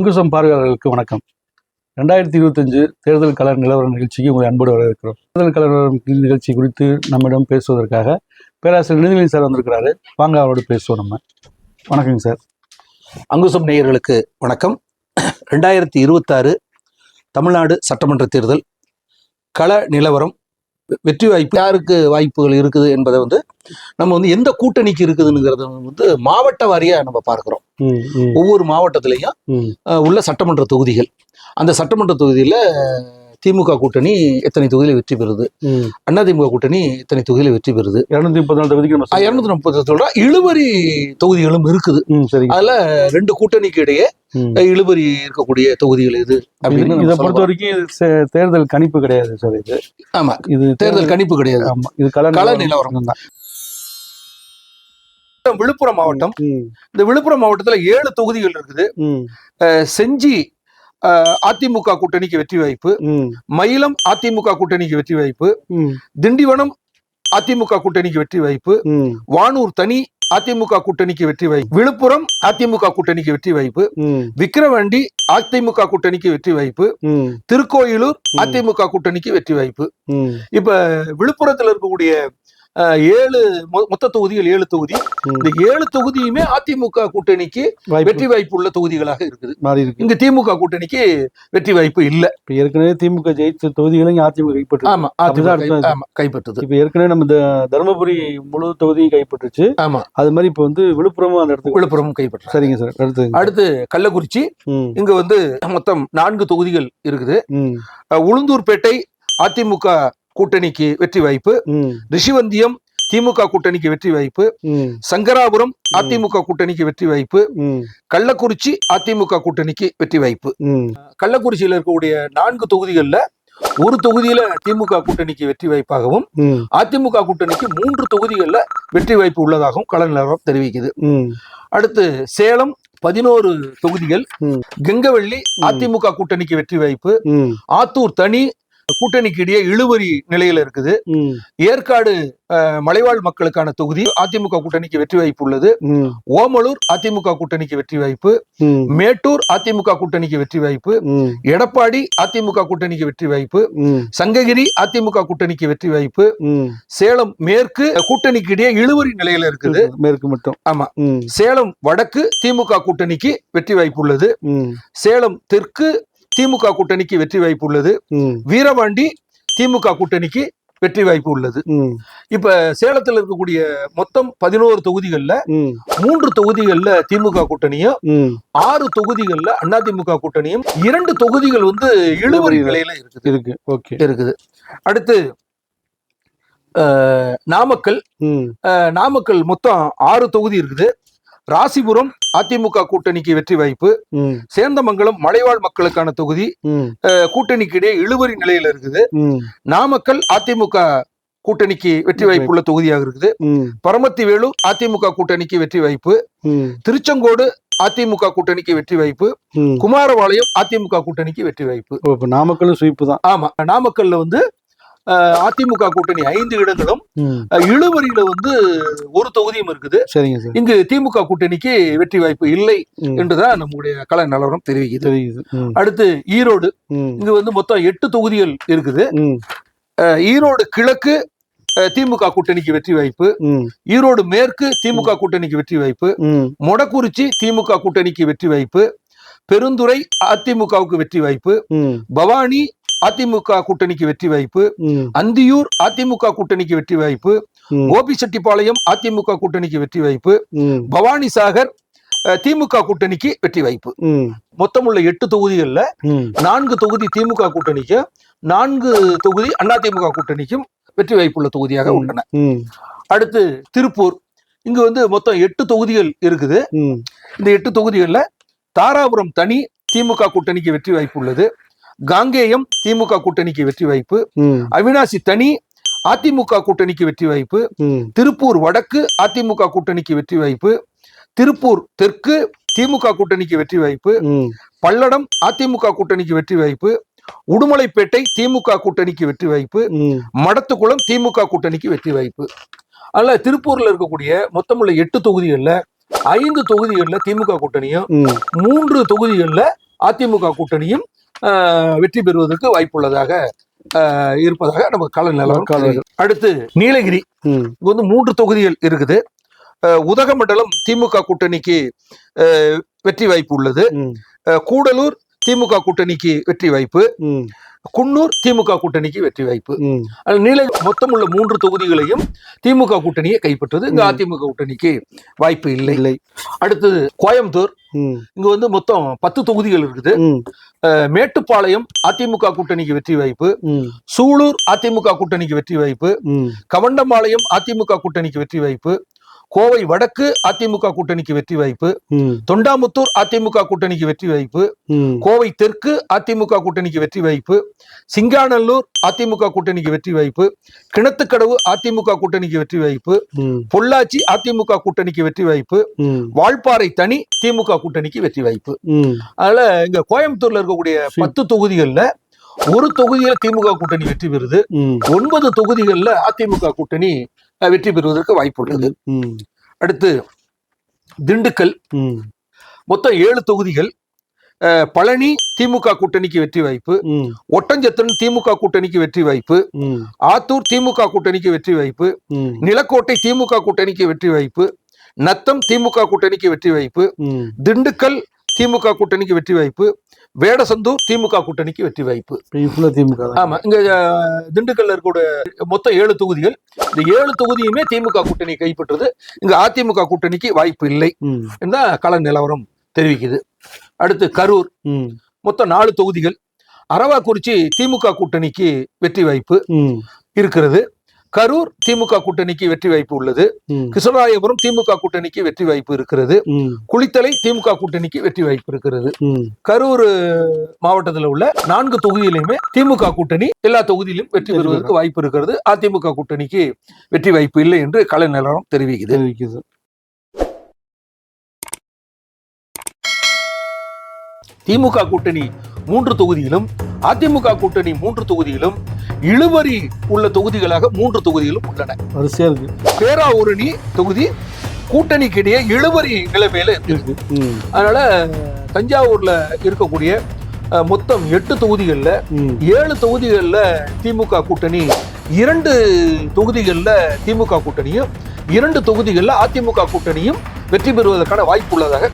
அங்குசம் பார்வையாளர்களுக்கு வணக்கம். ரெண்டாயிரத்தி இருபத்தஞ்சு தேர்தல் கலர் நிலவர நிகழ்ச்சிக்கு உங்களை அன்போடு வரவேற்கிறோம். தேர்தல் கலர் நிகழ்ச்சி குறித்து நம்மிடம் பேசுவதற்காக பேராசிரியர் நிதிநிலை சார் வந்திருக்கிறாரு. வாங்க அவரோடு பேசுவோம் நம்ம. வணக்கங்க சார். அங்குசம் நேயர்களுக்கு வணக்கம். ரெண்டாயிரத்தி இருபத்தாறு தமிழ்நாடு சட்டமன்ற தேர்தல் கள நிலவரம் வெற்றி வாய்ப்பு யாருக்கு வாய்ப்புகள் இருக்குது என்பதை வந்து நம்ம வந்து எந்த கூட்டணிக்கு இருக்குதுங்கிறத வந்து மாவட்ட வாரியா நம்ம பார்க்கிறோம். ஒவ்வொரு மாவட்டத்திலையும் உள்ள சட்டமன்ற தொகுதிகள். அந்த சட்டமன்ற தொகுதியில திமுக கூட்டணி எத்தனை தொகுதியில் வெற்றி பெறுது? ம். அதிமுக கூட்டணி எத்தனை தொகுதியில் வெற்றி பெறுது? இருநூத்தி முப்பத்தி நாலு தொகுதிக்கு. இருநூத்தி முப்பது சொல்றோம். இழுபறி தொகுதிகளும் இருக்குது. அதுல ரெண்டு கூட்டணிக்கு இடையே. இழுபறி இருக்கக்கூடிய தொகுதிகள் இது அப்படின்னு இதை பொறுத்த. வரைக்கும் தேர்தல் கணிப்பு கிடையாது சார் இது. ஆமா. இது தேர்தல் கணிப்பு கிடையாது. ஆமா. இது கலர் கள நிலவரம். தான் விழுப்புரம் மாவட்டம். இந்த விழுப்புரம் மாவட்டத்துல ஏழு தொகுதிகள் இருக்குது. செஞ்சி அதிமுக கூட்டணிக்கு வெற்றி வாய்ப்பு. மயிலம் அதிமுக கூட்டணிக்கு வெற்றி வாய்ப்பு. திண்டிவனம் அதிமுக கூட்டணிக்கு வெற்றி வாய்ப்பு. வானூர் தனி அதிமுக கூட்டணிக்கு வெற்றி வாய்ப்பு. விழுப்புரம் அதிமுக கூட்டணிக்கு வெற்றி வாய்ப்பு. விக்கிரவாண்டி அதிமுக கூட்டணிக்கு வெற்றி வாய்ப்பு. திருக்கோயிலூர். அதிமுக கூட்டணிக்கு வெற்றி வாய்ப்பு. இப்ப விழுப்புரத்துல இருக்கக்கூடிய ஏழு மொத்த தொகுதிகள் ஏழு தொகுதி. இந்த ஏழு தொகுதியுமே அதிமுக கூட்டணிக்கு வெற்றி வாய்ப்பு உள்ள தொகுதிகளாக இருக்குது. மாறி இருக்கு இங்க திமுக கூட்டணிக்கு வெற்றி வாய்ப்பு இல்ல. இப்ப ஏற்கனவே திமுக ஜெயிச்ச தொகுதிகளை இங்க அதிமுக கைப்பற்று ஆமா ஆமா கைப்பற்றுது. இப்ப ஏற்கனவே நம்ம தருமபுரி முழு தொகுதியும் கைப்பற்றுச்சு. ஆமா. அது மாதிரி இப்ப வந்து விழுப்புரமும் அந்த இடத்துக்கு விழுப்புரம் கைப்பற்று சரிங்க சார் அடுத்து அடுத்து கள்ளக்குறிச்சி. இங்க வந்து மொத்தம் நான்கு தொகுதிகள் இருக்குது. உளுந்தூர்பேட்டை அதிமுக கூட்டணிக்கு வெற்றி வாய்ப்பு. ரிஷிவந்தியம் திமுக கூட்டணிக்கு வெற்றி வாய்ப்பு. சங்கராபுரம் அதிமுக கூட்டணிக்கு வெற்றி வாய்ப்பு. கள்ளக்குறிச்சி அதிமுக கூட்டணிக்கு வெற்றி வாய்ப்பு. கள்ளக்குறிச்சியில இருக்கக்கூடிய நான்கு தொகுதிகள்ல ஒரு தொகுதியில திமுக கூட்டணிக்கு வெற்றி வாய்ப்பாகவும் அதிமுக கூட்டணிக்கு மூன்று தொகுதிகள்ல வெற்றி வாய்ப்பு உள்ளதாகவும் கள நிலவரம் தெரிவிக்குது. அடுத்து சேலம் பதினோரு தொகுதிகள். கெங்கவள்ளி அதிமுக கூட்டணிக்கு வெற்றி வாய்ப்பு. ஆத்தூர் தனி கூட்டணிக்கு இடையே இழுவரி நிலையில இருக்குது. ஏற்காடு மலைவாழ் மக்களுக்கான தொகுதி அதிமுக கூட்டணிக்கு வெற்றி வாய்ப்பு உள்ளது. ஓமலூர் அதிமுக கூட்டணிக்கு வெற்றி வாய்ப்பு. மேட்டூர் அதிமுக கூட்டணிக்கு வெற்றி வாய்ப்பு. எடப்பாடி அதிமுக கூட்டணிக்கு வெற்றி வாய்ப்பு. சங்ககிரி அதிமுக கூட்டணிக்கு வெற்றி வாய்ப்பு. சேலம் மேற்கு கூட்டணிக்கு இடையே இழுவரி நிலையில இருக்குது. மேற்கு மட்டும். ஆமா. சேலம் வடக்கு திமுக கூட்டணிக்கு வெற்றி வாய்ப்பு உள்ளது. சேலம் தெற்கு திமுக கூட்டணிக்கு வெற்றி வாய்ப்பு உள்ளது. வீரபாண்டி திமுக கூட்டணிக்கு வெற்றி வாய்ப்பு உள்ளது. இப்ப சேலத்துல இருக்கக்கூடிய மொத்தம் பதினோரு தொகுதிகள்ல மூன்று தொகுதிகள்ல திமுக கூட்டணியும். ஆறு தொகுதிகள்ல அதிமுக கூட்டணியும் இரண்டு தொகுதிகள் வந்து இழுவரி நிலையில இருக்குது. இருக்கு. ஓகே. இருக்குது. அடுத்து நாமக்கல். நாமக்கல் மொத்தம் ஆறு தொகுதி இருக்குது. ராசிபுரம் அதிமுக கூட்டணிக்கு வெற்றி வாய்ப்பு. சேந்தமங்கலம் மலைவாழ் மக்களுக்கான தொகுதி. கூட்டணிக்கு இடையே இழுவரி நிலையில இருக்குது. நாமக்கல் அதிமுக கூட்டணிக்கு வெற்றி வாய்ப்பு உள்ள தொகுதியாக இருக்குது. பரமத்தி வேலூர் அதிமுக கூட்டணிக்கு வெற்றி வாய்ப்பு. திருச்செங்கோடு அதிமுக கூட்டணிக்கு வெற்றி வாய்ப்பு. குமாரபாளையம் அதிமுக கூட்டணிக்கு வெற்றி வாய்ப்பு. நாமக்கலும் ஸ்வீப்பு தான். ஆமா நாமக்கல்ல வந்து அதிமுக கூட்டணி ஐந்து இடங்களும் இழுவரியில வந்து ஒரு தொகுதியும் இருக்குது. சரிங்க சார். இங்கு திமுக கூட்டணிக்கு வெற்றி வாய்ப்பு இல்லை என்றுதான் நம்முடைய கள நிலவரம் தெரிவிக்குது. அடுத்து ஈரோடு. இங்கு வந்து மொத்தம் எட்டு தொகுதிகள் இருக்குது. ஈரோடு கிழக்கு திமுக கூட்டணிக்கு வெற்றி வாய்ப்பு. ஈரோடு மேற்கு திமுக கூட்டணிக்கு வெற்றி வாய்ப்பு. மொடக்குறிச்சி திமுக கூட்டணிக்கு வெற்றி வாய்ப்பு. பெருந்துறை அதிமுகவுக்கு வெற்றி வாய்ப்பு. பவானி அதிமுக கூட்டணிக்கு வெற்றி வாய்ப்பு அந்தியூர் அதிமுக கூட்டணிக்கு வெற்றி வாய்ப்பு ம், கோபிச்செட்டிப்பாளையம் அதிமுக கூட்டணிக்கு வெற்றி வாய்ப்பு பவானி சாகர் திமுக கூட்டணிக்கு வெற்றி வாய்ப்பு. ம், மொத்தமுள்ள எட்டு தொகுதிகள்ல நான்கு தொகுதி திமுக கூட்டணிக்கும் நான்கு தொகுதி அதிமுக கூட்டணிக்கும் வெற்றி வாய்ப்புள்ள தொகுதியாக உள்ளன. அடுத்து திருப்பூர். இங்கு வந்து மொத்தம் எட்டு தொகுதிகள் இருக்குது. இந்த எட்டு தொகுதிகளில் தாராபுரம் தனி திமுக கூட்டணிக்கு வெற்றி வாய்ப்பு உள்ளது. காங்கேயம் திமுக கூட்டணிக்கு வெற்றி வாய்ப்பு அவினாசி தனி அதிமுக கூட்டணிக்கு வெற்றி வாய்ப்பு திருப்பூர் வடக்கு அதிமுக கூட்டணிக்கு வெற்றி வாய்ப்பு திருப்பூர் தெற்கு திமுக கூட்டணிக்கு வெற்றி வாய்ப்பு பல்லடம் அதிமுக கூட்டணிக்கு வெற்றி வாய்ப்பு உடுமலைப்பேட்டை திமுக கூட்டணிக்கு வெற்றி வாய்ப்பு மடத்துக்குளம் திமுக கூட்டணிக்கு வெற்றி வாய்ப்பு. அதில் திருப்பூர்ல இருக்கக்கூடிய மொத்தமுள்ள எட்டு தொகுதிகளில் ஐந்து தொகுதிகளில் திமுக கூட்டணியும் மூன்று தொகுதிகளில் அதிமுக கூட்டணியும் வெற்றி பெறுவதற்கு வாய்ப்புள்ளதாக ஆஹ், இருப்பதாக நம்ம கள நிலவரம். அடுத்து நீலகிரி. வந்து மூன்று தொகுதிகள் இருக்குது. உதகமண்டலம் திமுக கூட்டணிக்கு வெற்றி வாய்ப்பு உள்ளது. கூடலூர் திமுக கூட்டணிக்கு வெற்றி வாய்ப்பு. குன்னூர் திமுக கூட்டணிக்கு வெற்றி வாய்ப்பு. நீலகிரி மொத்தம் உள்ள மூன்று தொகுதிகளையும் திமுக கூட்டணியை கைப்பற்றது. இங்க. அதிமுக கூட்டணிக்கு வாய்ப்பு இல்லை. இல்லை. அடுத்தது கோயம்புத்தூர். இங்க வந்து மொத்தம் பத்து தொகுதிகள் இருக்குது. மேட்டுப்பாளையம் அதிமுக கூட்டணிக்கு வெற்றி வாய்ப்பு. சூலூர் அதிமுக கூட்டணிக்கு வெற்றி வாய்ப்பு. கவண்டம்பாளையம் அதிமுக கூட்டணிக்கு வெற்றி வாய்ப்பு. கோவை வடக்கு அதிமுக கூட்டணிக்கு வெற்றி வாய்ப்பு. தொண்டாமுத்தூர் அதிமுக கூட்டணிக்கு வெற்றி வாய்ப்பு. கோவை தெற்கு அதிமுக கூட்டணிக்கு வெற்றி வாய்ப்பு. சிங்காநல்லூர் அதிமுக கூட்டணிக்கு வெற்றி வாய்ப்பு. கிணத்துக்கடவு அதிமுக கூட்டணிக்கு வெற்றி வாய்ப்பு. பொள்ளாச்சி அதிமுக கூட்டணிக்கு வெற்றி வாய்ப்பு. வால்பாறை தனி திமுக கூட்டணிக்கு வெற்றி வாய்ப்பு. அதனால இங்க கோயம்புத்தூர்ல இருக்கக்கூடிய. பத்து தொகுதிகள்ல ஒரு தொகுதியில திமுக கூட்டணி வெற்றி பெறுது. ஒன்பது தொகுதிகள்ல அதிமுக கூட்டணி வெற்றி பெறுவதற்கு வாய்ப்பு உள்ளது. அடுத்து திண்டுக்கல். மொத்தம் ஏழு தொகுதிகள். பழனி திமுக கூட்டணிக்கு வெற்றி வாய்ப்பு. ஒட்டஞ்சத்திரன் திமுக கூட்டணிக்கு வெற்றி வாய்ப்பு. ஆத்தூர் திமுக கூட்டணிக்கு வெற்றி வாய்ப்பு. நிலக்கோட்டை திமுக கூட்டணிக்கு வெற்றி வாய்ப்பு. நத்தம் திமுக கூட்டணிக்கு வெற்றி வாய்ப்பு. திண்டுக்கல் திமுக கூட்டணிக்கு வெற்றி வாய்ப்பு. வேடசந்தூர் திமுக கூட்டணிக்கு வெற்றி வாய்ப்பு. திமுக ஆமா இங்க திண்டுக்கல்ல இருக்கக்கூடிய மொத்தம் ஏழு தொகுதிகள். இந்த ஏழு தொகுதியுமே திமுக கூட்டணி கைப்பற்றுது. இங்க அதிமுக கூட்டணிக்கு வாய்ப்பு இல்லை தான் கள நிலவரம் தெரிவிக்குது. அடுத்து கரூர். மொத்தம் நாலு தொகுதிகள். அரவாக்குறிச்சி திமுக கூட்டணிக்கு வெற்றி வாய்ப்பு இருக்கிறது. கரூர் திமுக கூட்டணிக்கு வெற்றி வாய்ப்பு உள்ளது. கிருஷ்ணராயபுரம் திமுக கூட்டணிக்கு வெற்றி வாய்ப்பு இருக்கிறது. குளித்தலை திமுக கூட்டணிக்கு வெற்றி வாய்ப்பு இருக்கிறது. கரூர் மாவட்டத்தில் உள்ள நான்கு தொகுதியிலுமே திமுக கூட்டணி எல்லா தொகுதியிலும் வெற்றி பெறுவதற்கு வாய்ப்பு இருக்கிறது. அதிமுக கூட்டணிக்கு வெற்றி வாய்ப்பு இல்லை என்று கள நிலவரம் தெரிவிக்குது. திமுக கூட்டணி மூன்று தொகுதியிலும் அதிமுக கூட்டணி மூன்று தொகுதியிலும் இழுபறி உள்ள தொகுதிகளாக மூன்று தொகுதிகளும் உள்ளன. வரிசையா இருக்கு. பேராவூரணி தொகுதி கூட்டணிக்கிடையே இழுபறி நிலைமையில இருக்கு. அதனால தஞ்சாவூர்ல இருக்கக்கூடிய மொத்தம் எட்டு தொகுதிகளில் ஏழு தொகுதிகளில் திமுக கூட்டணி இரண்டு தொகுதிகளில் திமுக கூட்டணியும் இரண்டு தொகுதிகளில் அதிமுக கூட்டணியும் வெற்றி பெறுவதற்கான வாய்ப்பு உள்ளதாக